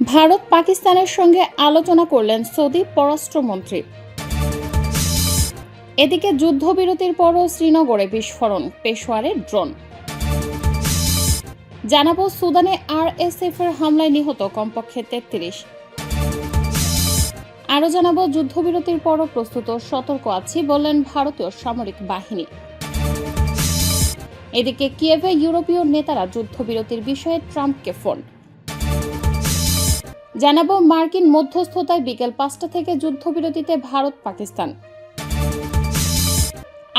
ভারত পাকিস্তানের সঙ্গে আলোচনা করলেন সৌদি পররাষ্ট্রমন্ত্রী। এদিকে যুদ্ধবিরতির পরও শ্রীনগরে বিস্ফোরণ, পেশোয়ারে ড্রোন। জানাব সুদানে আরএসএফ এর হামলায় নিহত কমপক্ষে তেত্রিশ। আরও জানাব যুদ্ধবিরতির পরও প্রস্তুত সতর্ক আছি বললেন ভারতীয় সামরিক বাহিনী। এদিকে কিয়েভে ইউরোপীয় নেতারা যুদ্ধবিরতির বিষয়ে ট্রাম্পকে ফোন। জানাব মার্কিন মধ্যস্থতায় বিকেল পাঁচটা থেকে যুদ্ধবিরতিতে ভারত পাকিস্তান।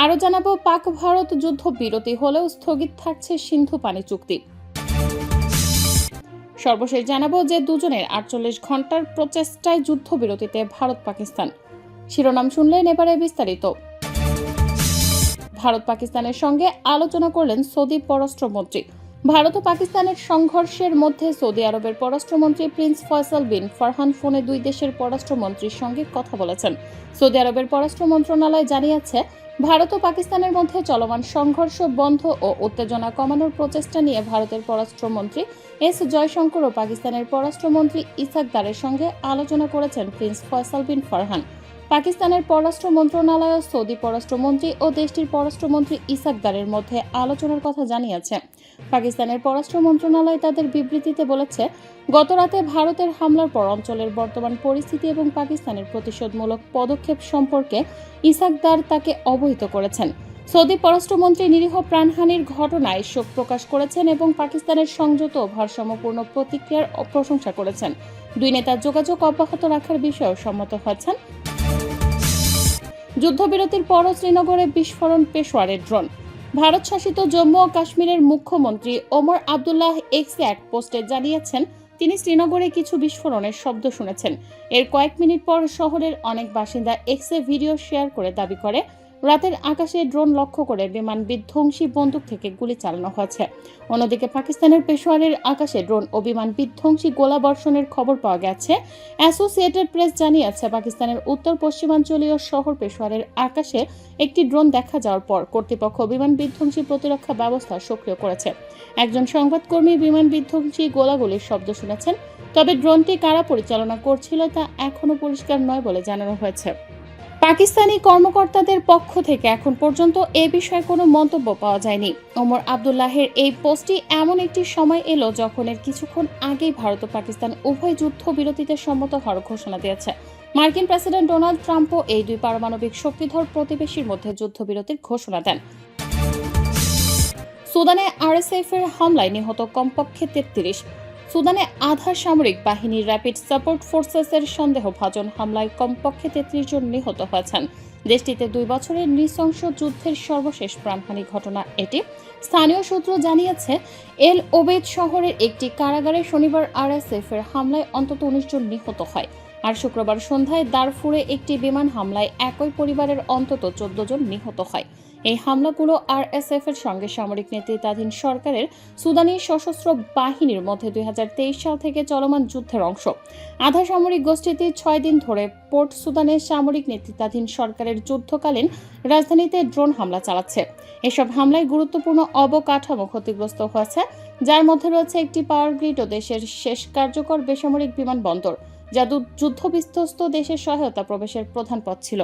আরও জানাব, পাক ভারত যুদ্ধ বিরতি হলেও স্থগিত থাকছে সিন্ধু পানি চুক্তি। সর্বশেষ জানাব যে দুজনের আটচল্লিশ ঘণ্টার প্রচেষ্টায় যুদ্ধবিরতিতে ভারত পাকিস্তান। শিরোনাম শুনলেন এবারে বিস্তারিত। ভারত পাকিস্তানের সঙ্গে আলোচনা করলেন সৌদি পররাষ্ট্রমন্ত্রী। ভারত ও পাকিস্তানের সংঘর্ষের মধ্যে সৌদি আরবের পররাষ্ট্রমন্ত্রী প্রিন্স ফয়সাল বিন ফারহান ফোনে দুই দেশের পররাষ্ট্রমন্ত্রীর সঙ্গে কথা বলেছেন। সৌদি আরবের পররাষ্ট্র মন্ত্রণালয় জানিয়েছে, ভারত ও পাকিস্তানের মধ্যে চলমান সংঘর্ষ বন্ধ ও উত্তেজনা কমানোর প্রচেষ্টা নিয়ে ভারতের পররাষ্ট্রমন্ত্রী এস জয়শঙ্কর ও পাকিস্তানের পররাষ্ট্রমন্ত্রী ইসাক দারের সঙ্গে আলোচনা করেছেন প্রিন্স ফয়সাল বিন ফারহান। পাকিস্তানের পররাষ্ট্র মন্ত্রণালয়, সৌদি পররাষ্ট্রমন্ত্রী ও দেশটির পররাষ্ট্রমন্ত্রী ইসাকদারের মধ্যে আলোচনার কথা জানিয়েছে। পাকিস্তানের পররাষ্ট্র মন্ত্রণালয় তাদের বিবৃতিতে বলেছে গতরাতে ভারতের হামলার পর অঞ্চলের বর্তমান পরিস্থিতি এবং পাকিস্তানের প্রতিশোধমূলক পদক্ষেপ সম্পর্কে ইসাকদার তাকে অবহিত করেছেন। সৌদি পররাষ্ট্রমন্ত্রী নিরীহ প্রাণহানির ঘটনায় শোক প্রকাশ করেছেন এবং পাকিস্তানের সংযত ভারসাম্যপূর্ণ প্রতিক্রিয়ার প্রশংসা করেছেন। দুই নেতা যোগাযোগ অব্যাহত রাখার বিষয়েও সম্মত হয়েছেন। যুদ্ধবিরতির পরও শ্রীনগরে বিস্ফোরণ পেশোয়ারের ড্রোন। ভারত শাসিত জম্মু ও কাশ্মীরের মুখ্যমন্ত্রী ওমর আবদুল্লাহ এক্সে এক পোস্টে জানিয়েছেন, তিনি শ্রীনগরে কিছু বিস্ফোরণের শব্দ শুনেছেন। এর কয়েক মিনিট পর শহরের অনেক বাসিন্দা এক্সে ভিডিও শেয়ার করে দাবি করে রাতের আকাশে ড্রোন লক্ষ্য করে বিমান বিধ্বংসী বন্দুক থেকে গুলি চালানো হয়েছে। অন্যদিকে পাকিস্তানের পেশোয়ারের আকাশে ড্রোন ও বিমান বিধ্বংসী গোলা বর্ষণের খবর পাওয়া গেছে। অ্যাসোসিয়েটেড প্রেস জানিয়েছে, পাকিস্তানের উত্তর পশ্চিমাঞ্চলীয় শহর পেশোয়ারের আকাশে একটি ড্রোন দেখা যাওয়ার পর কর্তৃপক্ষ বিমান বিধ্বংসী প্রতিরক্ষা ব্যবস্থা সক্রিয় করেছে। একজন সংবাদকর্মী বিমান বিধ্বংসী গোলাগুলির শব্দ শুনেছেন, তবে ড্রোনটি কারা পরিচালনা করছিল তা এখনও পরিষ্কার নয় বলে জানানো হয়েছে। পাকিস্তানি কর্মকর্তাদের পক্ষ থেকে এখন পর্যন্ত এ বিষয়ে কোনো মন্তব্য পাওয়া যায়নি। ওমর আবদুল্লাহের এই পোস্টটি এমন একটি সময় এলো যখন এর কিছুক্ষণ আগেই ভারত ও পাকিস্তান উভয় যুদ্ধ বিরতিতে সম্মত হওয়ার ঘোষণা দিয়েছে। মার্কিন প্রেসিডেন্ট ডোনাল্ড ট্রাম্পও এই দুই পারমাণবিক শক্তিধর প্রতিবেশীর মধ্যে যুদ্ধবিরতির ঘোষণা দেন। সুদানে আরএসএফ এর হামলায় নিহত কমপক্ষে তেত্রিশ। সুদানে আধা সামরিক বাহিনীর র্যাপিড সাপোর্ট ফোর্সেসের সন্দেহভাজন হামলায় কমপক্ষে তেত্রিশ জন নিহত হয়েছেন। দেশটিতে দুই বছরের নৃশংস যুদ্ধের সর্বশেষ প্রাণহানি ঘটনা এটি। স্থানীয় সূত্র জানিয়েছে, এল ওবেদ শহরের একটি কারাগারে শনিবার আরএসএফ এর হামলায় অন্তত উনিশ জন নিহত হয়। আর শুক্রবার সন্ধ্যায় দারফুরে একটি বিমান হামলায় একই পরিবারের অন্তত চোদ্দ জন নিহত হয়। এই হামলাগুলো আরএসএফ এর সঙ্গে সামরিক নেতৃত্বাধীন সরকারের সুদানি সশস্ত্র বাহিনীর মধ্যে দুই হাজার তেইশ সাল থেকে চলমান যুদ্ধের অংশ। আধা সামরিক গোষ্ঠীটি ছয় দিন ধরে পোর্ট সুদানের সামরিক নেতৃত্বাধীন সরকারের যুদ্ধকালীন রাজধানীতে ড্রোন হামলা চালাচ্ছে। এসব হামলায় গুরুত্বপূর্ণ অবকাঠামো ক্ষতিগ্রস্ত হয়েছে, যার মধ্যে রয়েছে একটি পাওয়ার গ্রিড ও দেশের শেষ কার্যকর বেসামরিক বিমানবন্দর যা যুদ্ধবিধ্বস্ত দেশের সহায়তা প্রবেশের প্রধান পথ ছিল।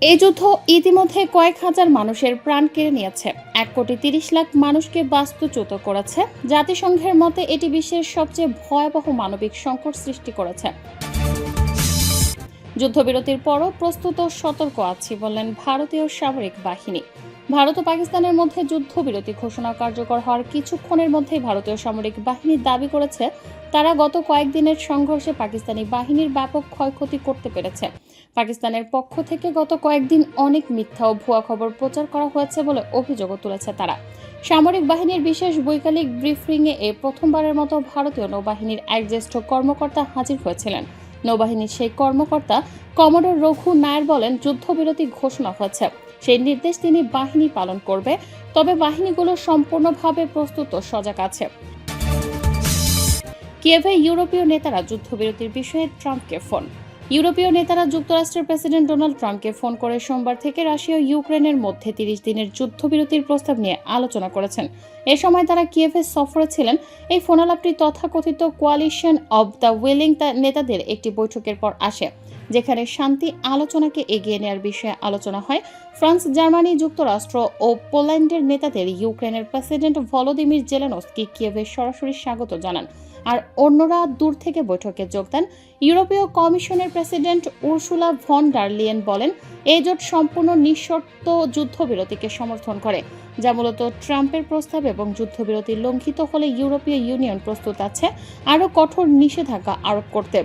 এই যুদ্ধ ইতিমধ্যে কয়েক হাজার মানুষের প্রাণ কেড়ে নিয়েছে। এক কোটি তিরিশ লাখ মানুষকে বাস্তুচ্যুত করেছে। জাতিসংঘের মতে এটি বিশ্বের সবচেয়ে ভয়াবহ মানবিক সংকট সৃষ্টি করেছে। যুদ্ধবিরতির পরও প্রস্তুত সতর্ক আছি বললেন ভারতীয় সামরিক বাহিনী। ভারত ও পাকিস্তানের মধ্যে যুদ্ধবিরতি ঘোষণা কার্যকর হওয়ার কিছুক্ষণের মধ্যেই ভারতীয় সামরিক বাহিনী দাবি করেছে, তারা গত কয়েকদিনের সংঘর্ষে পাকিস্তানি বাহিনীর ব্যাপক ক্ষয়ক্ষতি করতে পেরেছে। পাকিস্তানের পক্ষ থেকে গত কয়েকদিন অনেক মিথ্যা ও ভুয়া খবর প্রচার করা হয়েছে বলে অভিযোগও তুলেছে তারা। সামরিক বাহিনীর বিশেষ বৈকালিক ব্রিফিংয়ে এ প্রথমবারের মতো ভারতীয় নৌবাহিনীর এক জ্যেষ্ঠ কর্মকর্তা হাজির হয়েছিলেন। নৌবাহিনীর সেই কর্মকর্তা কমোডর রঘু নায়ার বলেন, যুদ্ধবিরতি ঘোষণা হয়েছে। সেই নির্দেশ তিনি বাহিনী পালন করবে, তবে বাহিনীগুলো সম্পূর্ণভাবে প্রস্তুত ও সজাগ আছে। কিয়েভে ইউরোপীয় নেতারা যুদ্ধবিরতির বিষয়ে ট্রাম্পকে ফোন। ইউরোপীয় নেতারা যুক্তরাষ্ট্রের প্রেসিডেন্ট ডোনাল্ড ট্রাম্পকে ফোন করে সোমবার থেকে রাশিয়া ও ইউক্রেনের মধ্যে তিরিশ দিনের যুদ্ধবিরতির প্রস্তাব নিয়ে আলোচনা করেছেন। এ সময় তারা কিয়েভের সফরে ছিলেন। এই ফোনালাপটি তথাকথিত কোয়ালিশন অব দ্য উইলিং নেতাদের একটি বৈঠকের পর আসে, যেখানে শান্তি আলোচনাকে এগিয়ে নেওয়ার বিষয়ে আলোচনা হয়। ফ্রান্স, জার্মানি, যুক্তরাষ্ট্র ও পোল্যান্ডের নেতাদের ইউক্রেনের প্রেসিডেন্ট ভলোদিমির জেলেনস্কি কিয়েভে সরাসরি স্বাগত জানান। আর অন্যরা দূর থেকে বৈঠকে যোগ দেন। ইউরোপীয় কমিশনের প্রেসিডেন্ট উর্সুলা ভন ডারলিয়েন বলেন, এই জোট সম্পূর্ণ নিঃশর্ত যুদ্ধবিরতিকে সমর্থন করে, যা মূলত ট্রাম্পের প্রস্তাব এবং যুদ্ধবিরতি লঙ্ঘিত হলে ইউরোপীয় ইউনিয়ন প্রস্তুত আছে, আরও কঠোর নিষেধাজ্ঞা আরোপ করতে।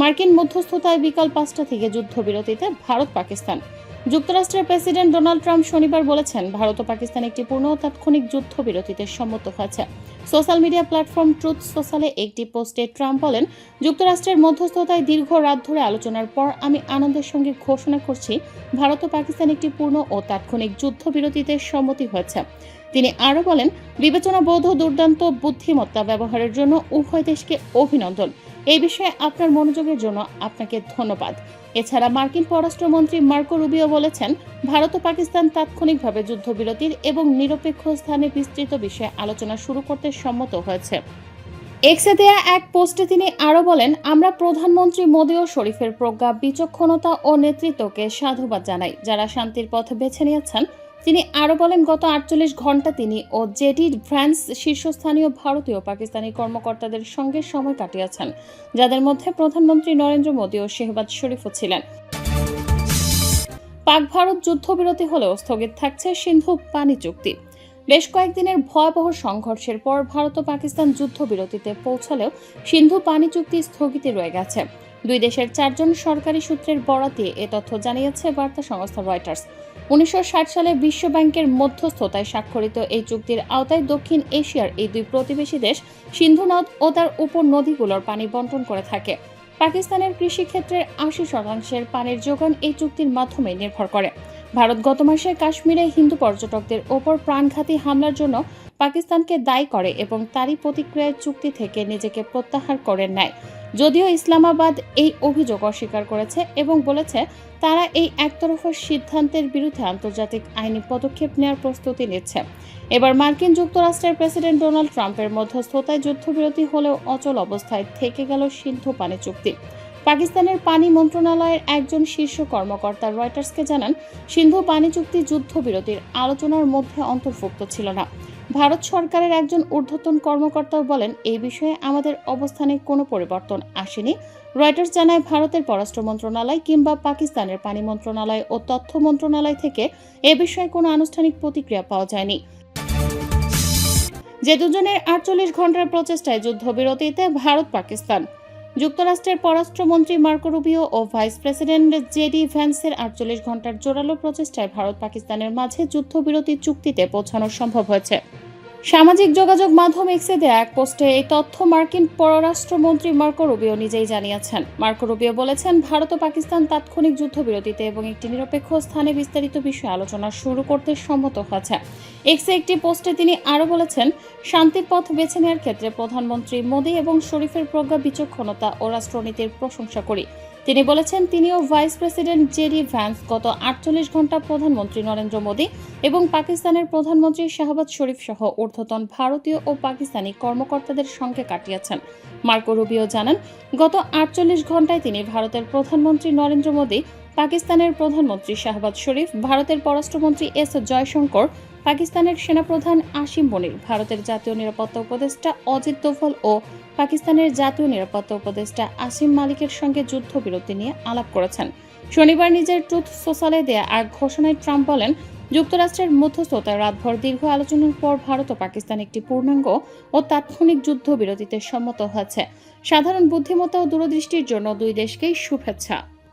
মার্কিন মধ্যস্থতায় বিকাল পাঁচটা থেকে যুদ্ধবিরতিতে ভারত পাকিস্তান যুক্তরাষ্ট্রের প্রেসিডেন্ট ডোনাল্ড ট্রাম্প শনিবার বলেছেন, ভারত ও পাকিস্তান একটি পূর্ণ তাৎক্ষণিক যুদ্ধবিরতিতে সম্মত হয়েছে। সোশ্যাল মিডিয়া প্ল্যাটফর্ম ট্রুথ সোশ্যালে একটি পোস্টে ট্রাম্প বলেন, যুক্তরাষ্ট্রের মধ্যস্থতায় দীর্ঘ রাত ধরে আলোচনার পর আমি আনন্দের সঙ্গে ঘোষণা করছি, ভারত ও পাকিস্তান একটি পূর্ণ ও তাৎক্ষণিক যুদ্ধবিরতিতে সম্মতি হয়েছে। তিনি আরও বলেন বিবেচনাবোধ ও দুর্দান্ত বুদ্ধিমত্তা ব্যবহারের জন্য উভয় দেশকে অভিনন্দন। এই বিষয়ে আপনার মনোযোগের জন্য আপনাকে ধন্যবাদ। এছাড়া মার্কিন পররাষ্ট্রমন্ত্রী মার্কো রুবিও বলেছেন, ভারত ও পাকিস্তান তাৎক্ষণিকভাবে যুদ্ধবিরতির এবং নিরপেক্ষ স্থানে বিস্তৃত বিষয়ে আলোচনা শুরু করতে সম্মত হয়েছে। এক্সে দেয়া এক পোস্টে তিনি আরও বলেন, আমরা প্রধানমন্ত্রী মোদী ও শরীফের প্রজ্ঞা, বিচক্ষণতা ও নেতৃত্বকে সাধুবাদ জানাই। যারা শান্তির পথ বেছে নিয়েছেন তিনি আরও বলেন, গত আটচল্লিশ ঘণ্টা তিনি ও জেডি ফ্রান্স শীর্ষস্থানীয় ভারতীয় পাকিস্তানি কর্মকর্তাদের সঙ্গে সময় কাটিয়েছেন, যাদের মধ্যে প্রধানমন্ত্রী নরেন্দ্র মোদী ও শেহবাজ শরীফও ছিলেন। পাক ভারত যুদ্ধবিরতি হলেও স্থগিত থাকছে সিন্ধু পানি চুক্তি। বেশ কয়েকদিনের ভয়াবহ সংঘর্ষের পর ভারত ও পাকিস্তান যুদ্ধবিরতিতে পৌঁছালেও সিন্ধু পানি চুক্তি স্থগিতই রয়ে গেছে। দুই দেশের চারজন সরকারি সূত্রের বরাত এ তথ্য জানিয়েছে বার্তা সংস্থা রয়টার্স। উনিশশো ষাট সালে বিশ্ব ব্যাংকের মধ্যস্থতায় স্বাক্ষরিত এই চুক্তির আওতায় দক্ষিণ এশিয়ার এই দুই প্রতিবেশী দেশ সিন্ধু নদ ও তার উপর নদীগুলোর পানি বন্টন করে থাকে। পাকিস্তানের কৃষিক্ষেত্রের আশি শতাংশের পানির যোগান এই চুক্তির মাধ্যমে নির্ভর করে। ভারত গত মাসে কাশ্মীরে হিন্দু পর্যটকদের ওপর প্রাণঘাতী হামলার জন্য পাকিস্তানকে দায়ী করে এবং তারই প্রতিক্রিয়ায় চুক্তি থেকে নিজেকে প্রত্যাহার করে নেয়। যদিও ইসলামাবাদ এই অভিযোগ অস্বীকার করেছে এবং বলেছে তারা এই একতরফা সিদ্ধান্তের বিরুদ্ধে আন্তর্জাতিক আইনি পদক্ষেপ নেওয়ার প্রস্তুতি নিচ্ছে। এবার মার্কিন যুক্তরাষ্ট্রের প্রেসিডেন্ট ডোনাল্ড ট্রাম্পের মধ্যস্থতায় যুদ্ধবিরতি হলেও অচল অবস্থায় থেকে গেল সিন্ধু পানি চুক্তি। পাকিস্তানের পানি মন্ত্রণালয়ের একজন শীর্ষ কর্মকর্তা রয়টার্সকে জানান, সিন্ধু পানি চুক্তি যুদ্ধবিরতির আলোচনার মধ্যে অন্তর্ভুক্ত ছিল না। ভারত সরকারের একজন ঊর্ধ্বতন কর্মকর্তাও বলেন, এই বিষয়ে আমাদের অবস্থানে কোনো পরিবর্তন আসেনি। রয়টার্স জানায়, ভারতের পররাষ্ট্র মন্ত্রণালয় কিংবা পাকিস্তানের পানি মন্ত্রণালয় ও তথ্য মন্ত্রণালয় থেকে এ বিষয়ে কোনো আনুষ্ঠানিক প্রতিক্রিয়া পাওয়া যায়নি। যে দুজনের আটচল্লিশ ঘণ্টার প্রচেষ্টায় যুদ্ধবিরতিতে ভারত, পাকিস্তান। যুক্তরাষ্ট্রের পররাষ্ট্রমন্ত্রী মার্কো রুবিও ও ভাইস প্রেসিডেন্ট জেডি ভ্যান্সের আটচল্লিশ ঘণ্টার জোরালো প্রচেষ্টায় ভারত, পাকিস্তানের মাঝে যুদ্ধবিরতি চুক্তিতে পৌঁছানো সম্ভব হয়েছে। সামাজিক যোগাযোগ মাধ্যম এক্সে দেয়া এক পোস্টে এই তথ্য মার্কিন পররাষ্ট্রমন্ত্রী মার্কো রুবিও নিজেই জানিয়েছেন। মার্কো রুবিও বলেছেন, ভারত ও পাকিস্তান তাৎক্ষণিক যুদ্ধবিরতিতে এবং একটি নিরপেক্ষ স্থানে বিস্তারিত বিষয়ে আলোচনা শুরু করতে সম্মত হয়েছে। এক্সে একটি পোস্টে তিনি আরও বলেছেন, শান্তির পথ বেছে নেওয়ার ক্ষেত্রে প্রধানমন্ত্রী মোদী এবং শরীফের প্রজ্ঞা, বিচক্ষণতা ও রাষ্ট্রনীতির প্রশংসা করি। তিনি বলেছেন, তিনিও ভাইস প্রেসিডেন্ট জেডি ভ্যান্স গত আটচল্লিশ ঘণ্টা প্রধানমন্ত্রী নরেন্দ্র মোদী এবং পাকিস্তানের প্রধানমন্ত্রী শাহবাজ শরীফ সহ ঊর্ধ্বতন ভারতীয় ও পাকিস্তানি কর্মকর্তাদের সঙ্গে কাটিয়েছেন। মার্কো রুবিও জানান, গত আটচল্লিশ ঘন্টায় তিনি ভারতের প্রধানমন্ত্রী নরেন্দ্র মোদী, পাকিস্তানের প্রধানমন্ত্রী শাহবাজ শরীফ, ভারতের পররাষ্ট্রমন্ত্রী এস জয়শঙ্কর পাকিস্তানের সেনাপ্রধান আসিম মনির ভারতের জাতীয় নিরাপত্তা উপদেষ্টা অজিত দোভাল ও পাকিস্তানের জাতীয় নিরাপত্তা উপদেষ্টা আসিম মালিকের সঙ্গে যুদ্ধবিরতি নিয়ে আলাপ করেছেন। শনিবার নিজের ট্রুথ সোশ্যালে দেয়া এক ঘোষণায় ট্রাম্প বলেন, যুক্তরাষ্ট্রের মধ্যস্থতায় রাতভর দীর্ঘ আলোচনার পর ভারত ও পাকিস্তান একটি পূর্ণাঙ্গ ও তাৎক্ষণিক যুদ্ধবিরতিতে সম্মত হয়েছে। সাধারণ বুদ্ধিমত্তা ও দূরদৃষ্টির জন্য দুই দেশকেই শুভেচ্ছা।